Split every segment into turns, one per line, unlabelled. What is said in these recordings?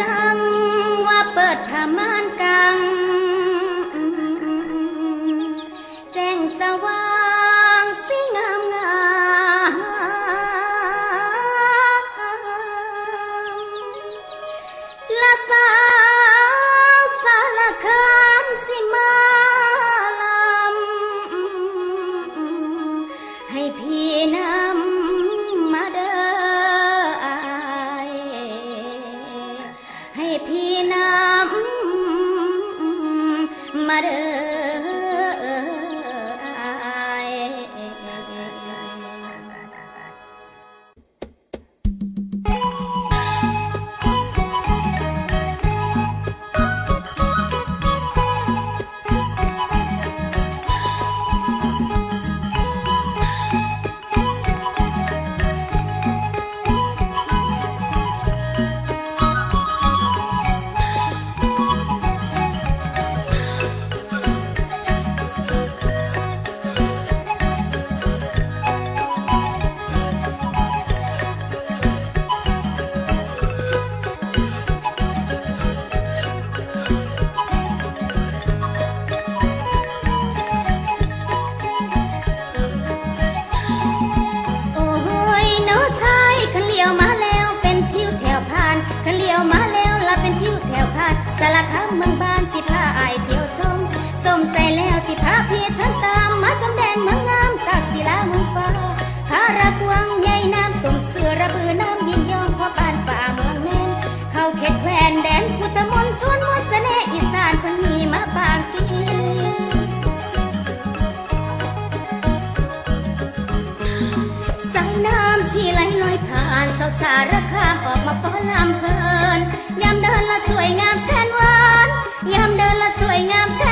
จังว่าเปิดผ้าม่านกัง แจ้งสว่างสิงามงามละสาวสาลรคามสิมาลำให้พี่นา สารคามออกมาฟ้อนลำเพลินยามเดินละสวยงามแสนหวานยามเดินละสวยงามแสน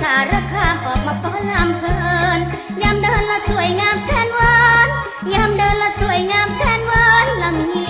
สารคามออกมาฟ้อนลำเพลินยามเดินละสวยงามแสนหวานยามเดินละสวยงามแสนหวานละมี